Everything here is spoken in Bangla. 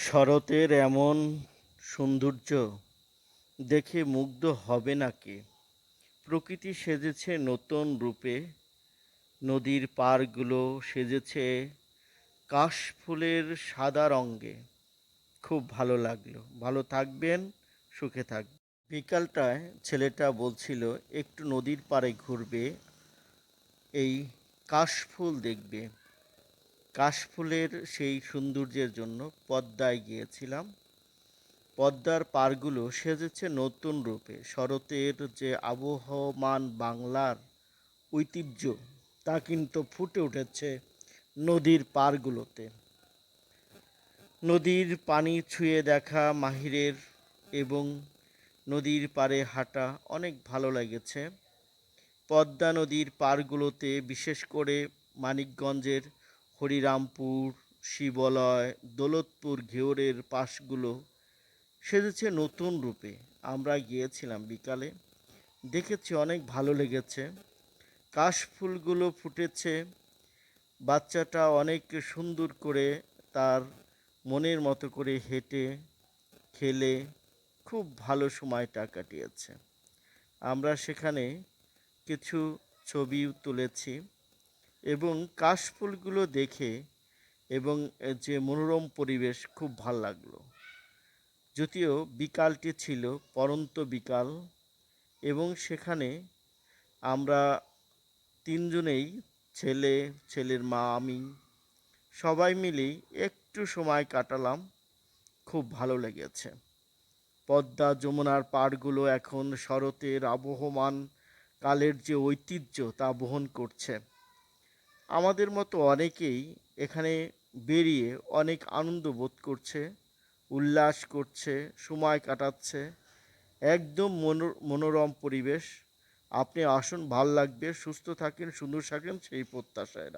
শরতের এমন সৌন্দর্য দেখে মুগ্ধ হবে না কে প্রকৃতি সেজেছে নতুন রূপে, নদীর পাড়গুলো সেজেছে কাশফুলের সাদা রঙে। খুব ভালো লাগল। ভালো থাকবেন, সুখে থাকবেন। বিকালটায় ছেলেটা বলছিল, একটু নদীর পাড়ে ঘুরবে, এই কাশফুল দেখবে। কাশফুলের সেই সৌন্দর্যের জন্য পদ্মায় গিয়েছিলাম। পদ্মার পারগুলো সেজেছে নতুন রূপে। শরতের যে আবহমান বাংলার ঐতিহ্য, তা কিন্তু ফুটে উঠেছে নদীর পাড়গুলোতে। নদীর পানি ছুঁয়ে দেখা মাহিরের এবং নদীর পাড়ে হাঁটা অনেক ভালো লেগেছে। পদ্মা নদীর পাড়গুলোতে বিশেষ করে মানিকগঞ্জের হরিরামপুর, শিবলয়, দৌলতপুর ঘেওরের পাশগুলো সেজেছে নতুন রূপে। আমরা গিয়েছিলাম বিকালে। দেখেছি অনেক ভালো লেগেছে। কাশফুলগুলো ফুটেছে। বাচ্চাটা অনেক সুন্দর করে তার মনের মতো করে হেঁটে, খেলে খুব ভালো সময়টা কাটিয়েছে। আমরা সেখানে কিছু ছবিও তুলেছি। এবং কাশফুলগুলো দেখে এবং যে মনোরম পরিবেশ খুব ভালো লাগল। যদিও বিকালটি ছিল পরন্ত বিকাল এবং সেখানে আমরা তিনজনেই, ছেলে, ছেলের মা, আমি, সবাই মিলেই একটু সময় কাটালাম। খুব ভালো লেগেছে। পদ্মা যমুনার পাড়গুলো এখন শরতের আবহমান, কালের যে ঐতিহ্য তা বহন করছে। আমাদের মতো অনেকেই এখানে বেরিয়ে অনেক আনন্দ বোধ করছে, উল্লাস করছে, সময় কাটাচ্ছে। একদম মনোরম পরিবেশ। আপনি আসুন, ভালো লাগবে, সুস্থ থাকেন, সুন্দর থাকেন, সেই প্রত্যাশায়